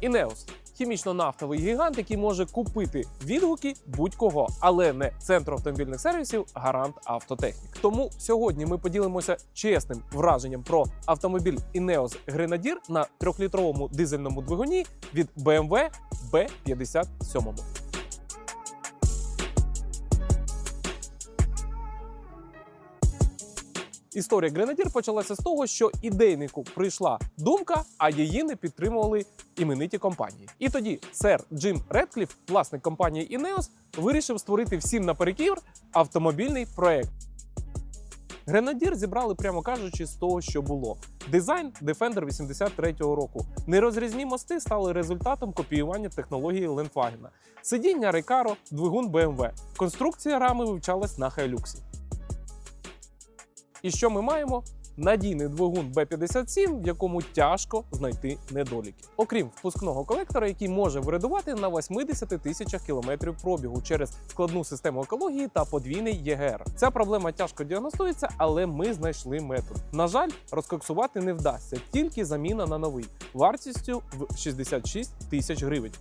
Інеос хімічно-нафтовий гігант, який може купити відгуки будь-кого, але не центр автомобільних сервісів, гарант автотехнік. Тому сьогодні ми поділимося чесним враженням про автомобіль Інеос Гренадір на трьохлітровому дизельному двигуні від BMW B57. Історія Гренадір почалася з того, що ідейнику прийшла думка, а її не підтримували імениті компанії. І тоді сер Джим Редкліф, власник компанії Ineos, вирішив створити всім наперекір автомобільний проект. Гренадір зібрали, прямо кажучи, з того, що було. Дизайн Defender 83-го року. Нерозрізні мости стали результатом копіювання технології Ленфагена. Сидіння Recaro, двигун BMW. Конструкція рами вивчалась на Хайлюксі. І що ми маємо? Надійний двигун B57, в якому тяжко знайти недоліки. Окрім впускного колектора, який може вирядувати на 80 тисячах кілометрів пробігу через складну систему екології та подвійний ЄГР. Ця проблема тяжко діагностується, але ми знайшли метод. На жаль, розкоксувати не вдасться, тільки заміна на новий вартістю в 66 тисяч гривень.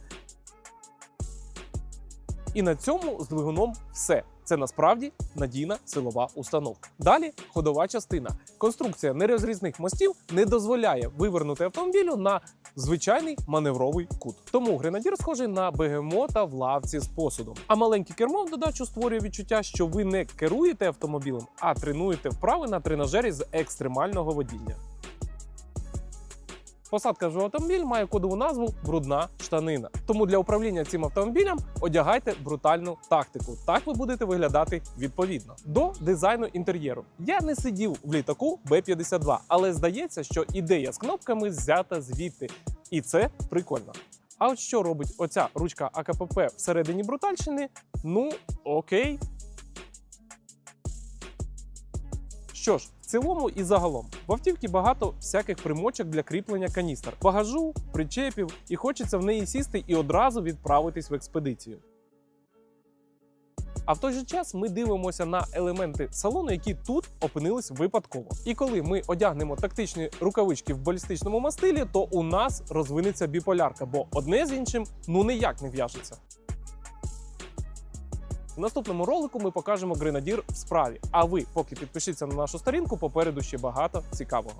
І на цьому з двигуном все. Це насправді надійна силова установка. Далі ходова частина. Конструкція нерозрізних мостів не дозволяє вивернути автомобілю на звичайний маневровий кут. Тому гренадір схожий на бегемота в лавці з посудом. А маленьке кермо в додачу створює відчуття, що ви не керуєте автомобілем, а тренуєте вправи на тренажері з екстремального водіння. Посадка ж автомобіль має кодову назву брудна штанина. Тому для управління цим автомобілем одягайте брутальну тактику. Так ви будете виглядати відповідно. До дизайну інтер'єру. Я не сидів в літаку B-52, але здається, що ідея з кнопками взята звідти. І це прикольно. А от що робить оця ручка АКПП всередині брутальщини? Ну окей. Що ж, в цілому і загалом в автівці багато всяких примочок для кріплення каністр, багажу, причепів, і хочеться в неї сісти і одразу відправитись в експедицію. А в той же час ми дивимося на елементи салону, які тут опинились випадково. І коли ми одягнемо тактичні рукавички в балістичному мастилі, то у нас розвинеться біполярка, бо одне з іншим ну ніяк не в'яжеться. В наступному ролику ми покажемо гренадір в справі. А ви поки підпишіться на нашу сторінку, попереду ще багато цікавого.